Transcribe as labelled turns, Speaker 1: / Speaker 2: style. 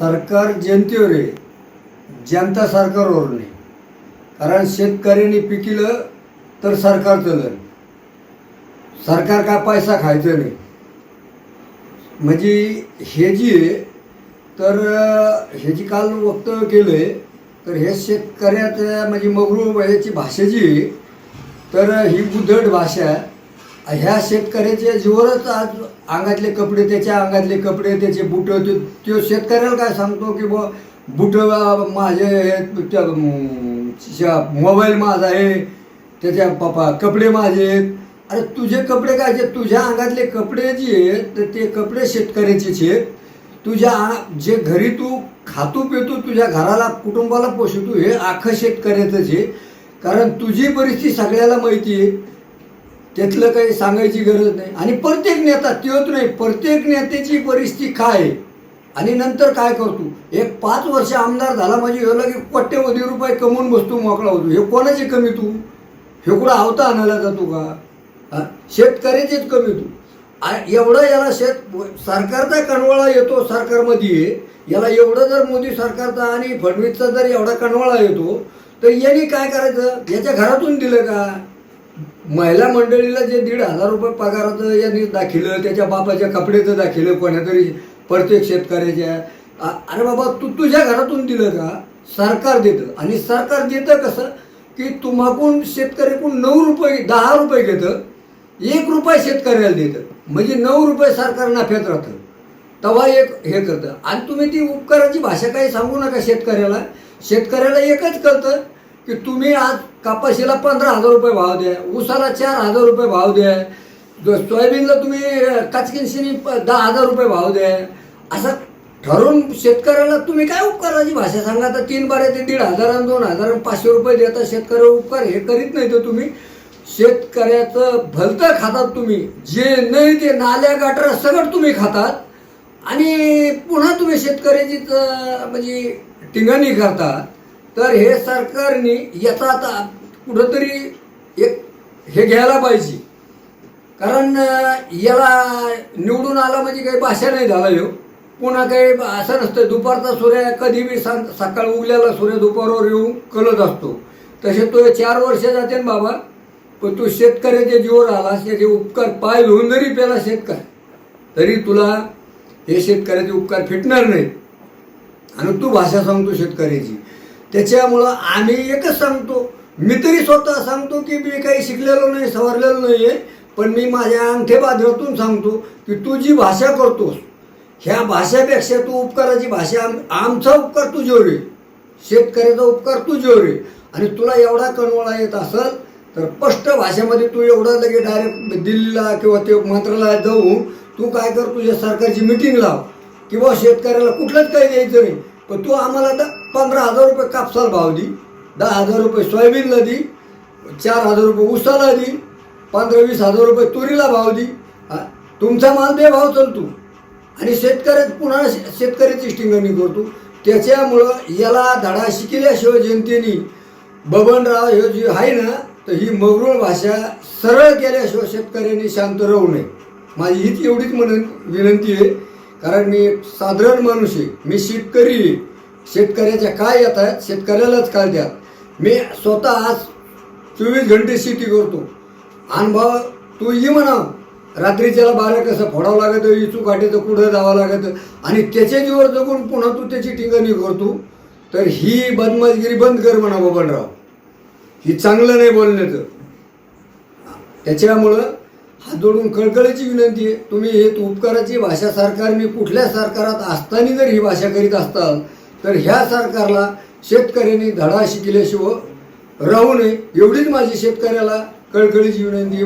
Speaker 1: सरकार जनतेवर आहे. जनता सरकारवर नाही. कारण शेतकऱ्यांनी पिकिलं तर सरकार चलन. सरकार काय पैसा खायचं नाही. म्हणजे हे जी आहे तर ह्याची हे जी काल वक्तव्य केलं आहे तर हे शेतकऱ्याचं म्हणजे मगरू याची भाषा जी आहे तर ही उद्धट भाषा आहे. ह्या शेतकऱ्याच्या जोरच आज अंगातले कपडे त्याच्या अंगातले कपडे त्याचे बुट तो शेतकऱ्याला काय सांगतो की बुवा बुट माझे त्या, मोबाईल माझा आहे त्याच्या पापा कपडे माझे आहेत. अरे तुझे कपडे काय जे तुझ्या अंगातले कपडे जे आहेत तर ते कपडे शेतकऱ्याचेच आहेत. तुझ्या जे घरी तू खातो पितो तुझ्या घराला कुटुंबाला पोषतो हे अख्खं शेतकऱ्याचंच आहे. कारण तुझी परिस्थिती सगळ्याला माहिती आहे. त्यातलं काही सांगायची गरज नाही. आणि प्रत्येक नेता तेवत नाही प्रत्येक नेत्याची परिस्थिती काय? आहे आणि नंतर काय करतो? एक पाच वर्ष आमदार झाला म्हणजे ह्यो की कोट्यवधी रुपये कमवून बसतो मोकळा होतो. हे कोणाचे कमी तू? हे कुठं आवता आणायला जातो का? शेतकऱ्याचीच शेतकऱ्याचेच कमी तू. आ- एवढं याला शेत सरकारचा कणवळा येतो सरकारमध्ये. याला एवढं जर मोदी सरकारचा आणि फडणवीसचा जर एवढा कणवळा येतो तर यांनी काय करायचं? याच्या घरातून दिलं का? महिला मंडळीला जे दीड हजार रुपये पगाराचं यांनी दाखिलं त्याच्या बापाच्या कपड्याचं दाखिलं कोणातरी प्रत्येक शेतकऱ्याच्या. अरे बाबा तू तुझ्या घरातून दिलं का? सरकार देतं. आणि सरकार देतं कसं? की तुम्हाकून शेतकऱ्याकून नऊ रुपये दहा रुपये घेतं एक रुपये शेतकऱ्याला देतं. म्हणजे नऊ रुपये सरकार नफ्यात राहतं. तेव्हा एक हे करतं. आणि तुम्ही ती उपकाराची भाषा काही सांगू नका शेतकऱ्याला. शेतकऱ्याला एकच कळतं की तुम्ही आज कापाशीला पंधरा हजार रुपये भाव द्या उसाला चार हजार रुपये भाव द्या सोयाबीनला तुम्ही काचकिनशिनी दहा हजार रुपये भाव द्या असं ठरवून शेतकऱ्याला तुम्ही काय उपकाराची भाषा सांगा तर तीन बारे ते दीड हजार आणि दोन हजार पाचशे रुपये देता शेतकऱ्यावर उपकार हे करीत नाही तर तुम्ही शेतकऱ्याचं भलतं खातात तुम्ही. जे नाही ते नाल्या गाठरा सगळं तुम्ही खातात आणि पुन्हा तुम्ही शेतकऱ्याची म्हणजे टिंगणी करतात. तर हे सरकारने याचा आता कुठंतरी एक हे घ्यायला पाहिजे. कारण याला निवडून आला म्हणजे काही भाषा नाही झाला ह्यो. पुन्हा काही असं नसतं. दुपारचा सूर्य कधी बी सकाळ उगल्याला सूर्य दुपारवर येऊन कलत असतो. तसे तो चार वर्ष जाते ना बाबा. पण तू शेतकऱ्याच्या जीवर आला त्याचे उपकार पाय घेऊन जरी पेला शेतकरी तरी तुला हे शेतकऱ्याचे उपकार फिटणार नाही. आणि तू भाषा सांगतो शेतकऱ्याची. त्याच्यामुळं आम्ही एकच सांगतो. मी तरी स्वतः सांगतो की मी काही शिकलेलो नाही सवरलेलो नाही आहे पण मी माझ्या अंगठेबाजातून सांगतो की तू जी भाषा करतोस ह्या भाषेपेक्षा तू उपकाराची भाषा आम आमचा उपकार तू आहे शेतकऱ्याचा उपकार तू आहे आणि तुला एवढा कणवळा येत असेल तर स्पष्ट भाषेमध्ये तू एवढा लगे डायरेक्ट दिल्लीला किंवा ते मंत्रालयात जाऊन तू काय कर तुझ्या सरकारची मिटिंग लाव. किंवा शेतकऱ्याला कुठलंच काही द्यायचं नाही पण तू आम्हाला तर पंधरा हजार रुपये कापसाला भाव दी दहा हजार रुपये सोयाबीनला दी चार हजार रुपये ऊसाला दी पंधरा वीस हजार रुपये तुरीला भाव दी. तुमचा माल दे भाव चलतो. आणि शेतकऱ्यात पुन्हा शे- शेतकऱ्याची स्टिंगणी करतो. त्याच्यामुळं याला धडा शिकल्याशिवाय जनतेने बबनराव हे जी आहे ना तर ही मगरूळ भाषा सरळ केल्याशिवाय शेतकऱ्यांनी शांत राहू नये. माझी हीच एवढीच म्हणून विनंती आहे. कारण मी साधारण माणूस आहे. मी शेतकरी आहे. शेतकऱ्याच्या काय येत आहेत शेतकऱ्यालाच काय द्या? मी स्वतः आज चोवीस घंटे शेती करतो. अनुभव तू ये म्हणा. रात्रीच्याला बारा कसं फोडावं लागतं इचू काटेचं कुठं जावं लागतं? आणि त्याच्या जीवर जगून पुन्हा तू त्याची टिंगणी करतो. तर ही बदमाशगिरी बंद कर म्हणा बबनराव ही चांगलं नाही बोलण्याचं. त्याच्यामुळं हात जोडून कळकळीची विनंती आहे. तुम्ही हे उपकाराची भाषा सरकार मी कुठल्या सरकारात असताना जर ही भाषा करीत असताल तर ह्या सरकारला शेतकऱ्यांनी धडा शिकल्याशिवाय राहू नये. एवढीच माझी शेतकऱ्याला कळकळीची विनंती